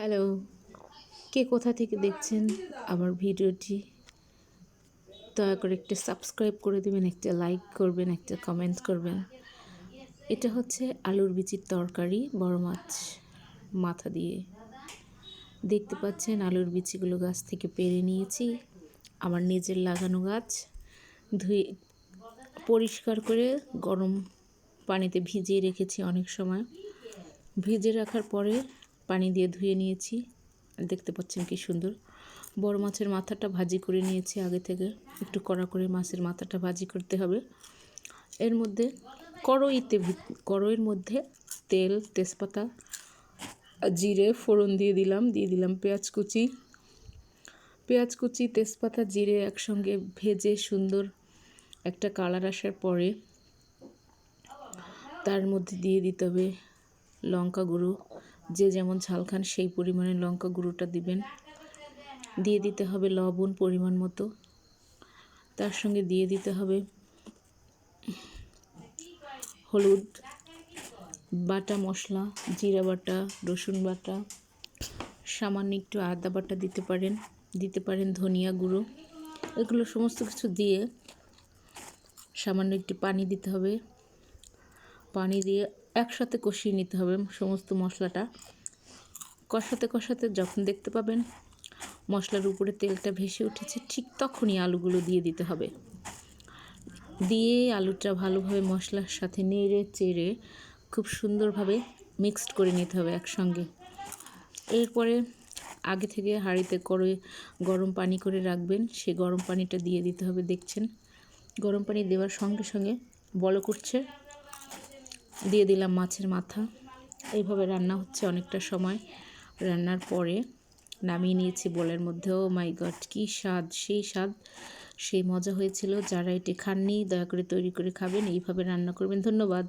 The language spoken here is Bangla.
হ্যালো, কে কোথা থেকে দেখছেন আমার ভিডিওটি? দয়া করে একটা সাবস্ক্রাইব করে দেবেন, একটা লাইক করবেন, একটা কমেন্ট করবেন। এটা হচ্ছে আলুর বিচির তরকারি, বড় মাছ মাথা দিয়ে। দেখতে পাচ্ছেন আলুর বিচিগুলো গাছ থেকে পেরে নিয়েছি। আমার নিজের লাগানো গাছ ধুয়ে পরিষ্কার করে গরম পানিতে ভিজিয়ে রেখেছি অনেক সময়। ভিজে রাখার পরে পানি দিয়ে ধুয়ে নিয়েছি। দেখতে পাচ্ছেন কি সুন্দর। বড় মাছের মাথাটা ভাজি করে নিয়েছি আগে থেকে। একটু কড়া করে মাছের মাথাটা ভাজি করতে হবে। এর মধ্যে কড়ইতে কড়ইয়ের মধ্যে তেল, তেজপাতা, জিরে, ফোড়ন দিয়ে দিলাম। দিয়ে দিলাম পেঁয়াজ কুচি। পেঁয়াজ কুচি, তেজপাতা, জিরে একসঙ্গে ভেজে সুন্দর একটা কালার আসার পরে তার মধ্যে দিয়ে দিতে হবে লঙ্কা গুঁড়ো। যে যেমন ঝাল খান, সেই পরিমাণে লঙ্কা গুঁড়োটা দিবেন। দিয়ে দিতে হবে লবণ পরিমাণ মতো। তার সঙ্গে দিয়ে দিতে হবে হলুদ বাটা মশলা, জিরা বাটা, রসুন বাটা। সামান্য একটু আদা বাটা দিতে পারেন। দিতে পারেন ধনিয়া গুঁড়ো। এগুলো সমস্ত কিছু দিয়ে সামান্য একটু পানি দিতে হবে। পানি দিয়ে একসাথে কষিয়ে নিতে হবে সমস্ত মশলাটা। কষাতে কষাতে যখন দেখতে পাবেন মশলার উপরে তেলটা ভেসে উঠেছে, ঠিক তখনই আলুগুলো দিয়ে দিতে হবে। দিয়ে আলুটা ভালোভাবে মশলার সাথে নেড়ে চেড়ে খুব সুন্দরভাবে মিক্সড করে নিতে হবে একসঙ্গে। এরপরে আগে থেকে হাঁড়িতে করে গরম পানি করে রাখবেন, সে গরম পানিটা দিয়ে দিতে হবে, দেখছেন? গরম পানি দেওয়ার সঙ্গে সঙ্গে বলো করছে দিয়ে দিলাম মাছের মাথা। এইভাবে রান্না হচ্ছে অনেকটা সময়। রান্নার পরে নামিয়ে নিয়েছি বলের মধ্যেও। মাই গড কী স্বাদ, সেই স্বাদ। সেই মজা হয়েছিল। যারা এটি খাননি, দয়া করে তৈরি করে খাবেন। এইভাবে রান্না করবেন। ধন্যবাদ।